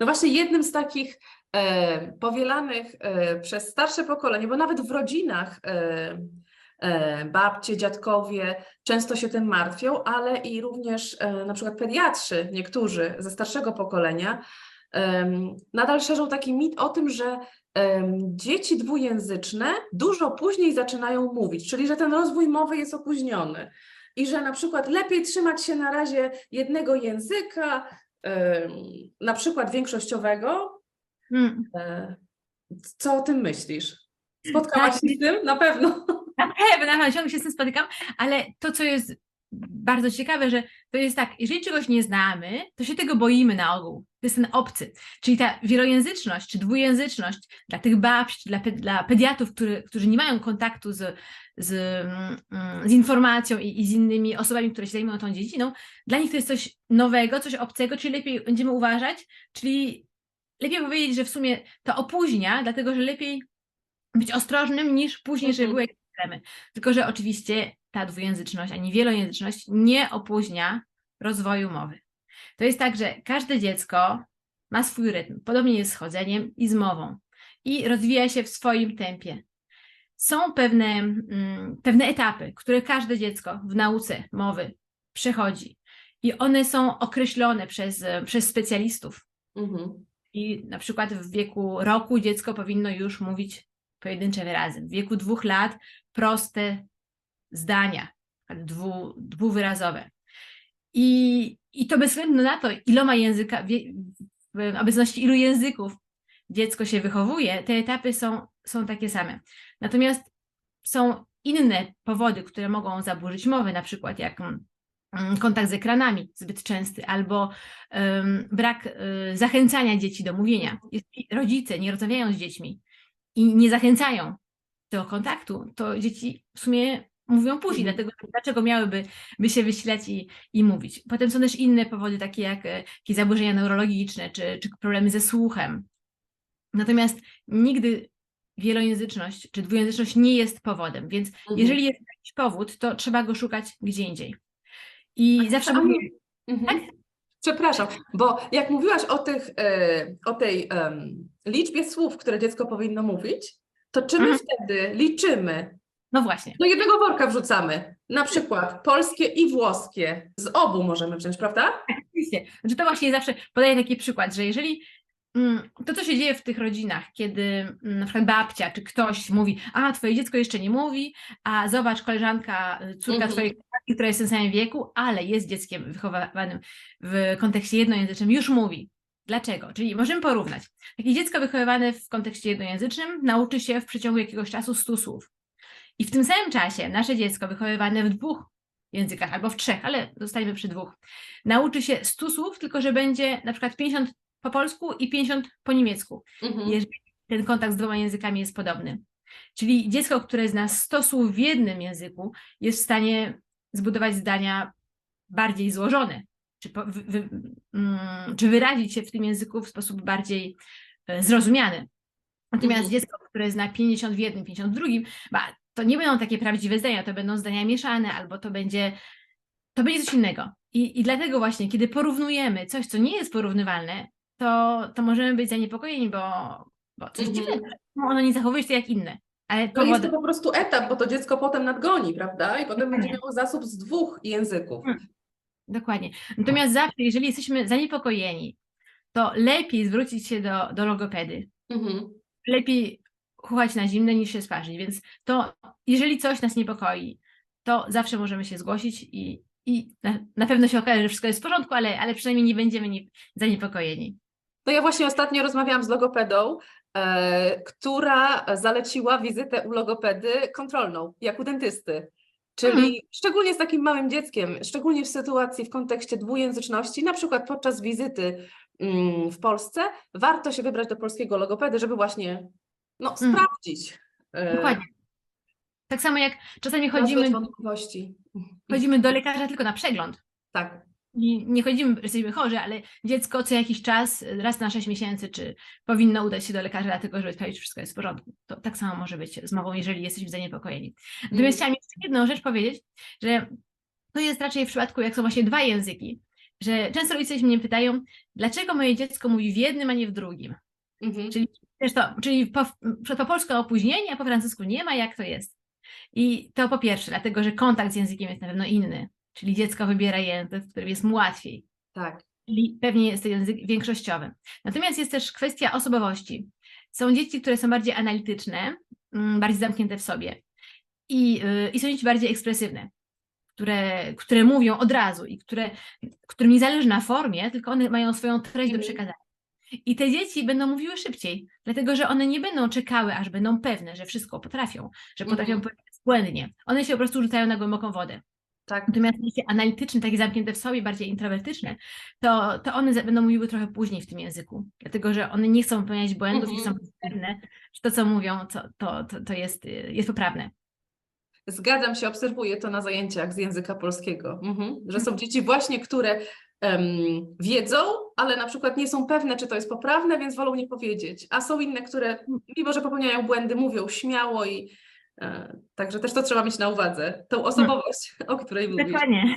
No właśnie jednym z takich e, powielanych e, przez starsze pokolenie, bo nawet w rodzinach e, e, babcie, dziadkowie często się tym martwią, ale i również e, na przykład pediatrzy, niektórzy ze starszego pokolenia, em, nadal szerzą taki mit o tym, że em, dzieci dwujęzyczne dużo później zaczynają mówić, czyli że ten rozwój mowy jest opóźniony. I że na przykład lepiej trzymać się na razie jednego języka, na przykład większościowego. Mm. E, Co o tym myślisz? Spotkałaś Tak. się z tym? Na pewno. Na pewno, na pewno, ciągle się z tym spotykam, ale to, co jest bardzo ciekawe, że to jest tak, jeżeli czegoś nie znamy, to się tego boimy na ogół. To jest ten obcy. Czyli ta wielojęzyczność, czy dwujęzyczność dla tych babci, dla, dla pediatrów, który, którzy nie mają kontaktu z, z, mm, z informacją i, i z innymi osobami, które się zajmują tą dziedziną, dla nich to jest coś nowego, coś obcego, czyli lepiej będziemy uważać, czyli lepiej powiedzieć, że w sumie to opóźnia, dlatego że lepiej być ostrożnym niż później, żeby Mhm. były jakieś problemy. Tylko, że oczywiście ta dwujęzyczność ani wielojęzyczność nie opóźnia rozwoju mowy. To jest tak, że każde dziecko ma swój rytm. Podobnie jest z chodzeniem i z mową. I rozwija się w swoim tempie. Są pewne, mm, pewne etapy, które każde dziecko w nauce mowy przechodzi. I one są określone przez, przez specjalistów. Mhm. I na przykład w wieku roku dziecko powinno już mówić pojedyncze wyrazy. W wieku dwóch lat proste zdania, dwu, dwuwyrazowe. I, I to bez względu na to, iloma języka, w obecności ilu języków dziecko się wychowuje, te etapy są, są takie same. Natomiast są inne powody, które mogą zaburzyć mowę, na przykład jak mm, kontakt z ekranami zbyt częsty, albo em, brak y, zachęcania dzieci do mówienia. Jeśli rodzice nie rozmawiają z dziećmi i nie zachęcają do kontaktu, to dzieci w sumie mówią później, Mhm. dlatego dlaczego miałyby by się wysilać i, i mówić. Potem są też inne powody, takie jak e, jakieś zaburzenia neurologiczne, czy, czy problemy ze słuchem. Natomiast nigdy wielojęzyczność czy dwujęzyczność nie jest powodem, więc Mhm. jeżeli jest jakiś powód, to trzeba go szukać gdzie indziej. I zawsze A mówię, Mhm. Przepraszam, bo jak mówiłaś o, tych, e, o tej em, liczbie słów, które dziecko powinno mówić, to czy my Mhm. wtedy liczymy, no właśnie, do jednego worka wrzucamy, na przykład polskie i włoskie, z obu możemy wziąć, prawda? Oczywiście. Znaczy to właśnie zawsze podaję taki przykład, że jeżeli mm, to, co się dzieje w tych rodzinach, kiedy mm, na przykład babcia czy ktoś mówi, a twoje dziecko jeszcze nie mówi, a zobacz koleżanka, y, córka Mhm. twojej koleżanki, która jest w tym samym wieku, ale jest dzieckiem wychowywanym w kontekście jednojęzycznym, już mówi. Dlaczego? Czyli możemy porównać. Takie dziecko wychowywane w kontekście jednojęzycznym nauczy się w przeciągu jakiegoś czasu 100 słów. I w tym samym czasie nasze dziecko wychowywane w dwóch językach albo w trzech, ale zostańmy przy dwóch, nauczy się 100 słów, tylko że będzie na przykład 50 po polsku i 50 po niemiecku, Mhm. jeżeli ten kontakt z dwoma językami jest podobny. Czyli dziecko, które zna 100 słów w jednym języku, jest w stanie zbudować zdania bardziej złożone, czy, po, wy, wy, mm, czy wyrazić się w tym języku w sposób bardziej e, zrozumiany. Natomiast Mhm. dziecko, które zna 50 w jednym, 50 w drugim, ba, to nie będą takie prawdziwe zdania, to będą zdania mieszane, albo to będzie, to będzie coś innego. I, I dlatego właśnie, kiedy porównujemy coś, co nie jest porównywalne, to, to możemy być zaniepokojeni, bo, bo coś Mhm. dziwnego. No, ono nie zachowuje się jak inne. Ale To jest powody, to po prostu etap, bo to dziecko potem nadgoni, prawda? I potem będzie miało zasób z dwóch języków. Hmm. dokładnie. Natomiast zawsze, jeżeli jesteśmy zaniepokojeni, to lepiej zwrócić się do, do logopedy. Mhm. Lepiej chuchać na zimne niż się sparzyć. Więc to, jeżeli coś nas niepokoi, to zawsze możemy się zgłosić i, i na, na pewno się okaże, że wszystko jest w porządku, ale, ale przynajmniej nie będziemy nie, zaniepokojeni. No ja właśnie ostatnio rozmawiałam z logopedą, e, która zaleciła wizytę u logopedy kontrolną, jak u dentysty. Czyli Mhm. szczególnie z takim małym dzieckiem, szczególnie w sytuacji w kontekście dwujęzyczności, na przykład podczas wizyty mm, w Polsce, warto się wybrać do polskiego logopedy, żeby właśnie no, Mhm. sprawdzić. e, Dokładnie. Tak samo jak czasami chodzimy, wątpliwości. chodzimy do lekarza tylko na przegląd. Tak. I nie chodzimy, jesteśmy chorzy, ale dziecko co jakiś czas, raz na 6 miesięcy, czy powinno udać się do lekarza, dlatego żeby sprawdzić, czy wszystko jest w porządku. To tak samo może być z mową, jeżeli jesteśmy zaniepokojeni. Natomiast chciałam jeszcze jedną rzecz powiedzieć, że to jest raczej w przypadku, jak są właśnie dwa języki, że często rodzice się mnie pytają, dlaczego moje dziecko mówi w jednym, a nie w drugim. Mhm. Czyli, też to, czyli po, po polsku opóźnienie, a po francusku nie ma, jak to jest. I to po pierwsze, dlatego że kontakt z językiem jest na pewno inny, czyli dziecko wybiera język, w którym jest mu łatwiej. Tak. Czyli pewnie jest to język większościowy. Natomiast jest też kwestia osobowości. Są dzieci, które są bardziej analityczne, mm, bardziej zamknięte w sobie i, yy, i są dzieci bardziej ekspresywne, które, które mówią od razu i które, którym nie zależy na formie, tylko one mają swoją treść do Mhm. przekazania. I te dzieci będą mówiły szybciej, dlatego że one nie będą czekały, aż będą pewne, że wszystko potrafią, że potrafią Mhm. powiedzieć błędnie. One się po prostu rzucają na głęboką wodę. Tak. Natomiast jeśli analityczne, takie zamknięte w sobie, bardziej introwertyczne, to, to one będą mówiły trochę później w tym języku, dlatego że one nie chcą popełniać błędów i Mhm. są pewne, że to, co mówią, to, to, to, to jest, y, jest poprawne. Zgadzam się, obserwuję to na zajęciach z języka polskiego, mhm. że są dzieci właśnie, które em, wiedzą, ale na przykład nie są pewne, czy to jest poprawne, więc wolą nie powiedzieć, a są inne, które mimo, że popełniają błędy, mówią śmiało i e, także też to trzeba mieć na uwadze, tą osobowość, o której mówisz. Dokładnie.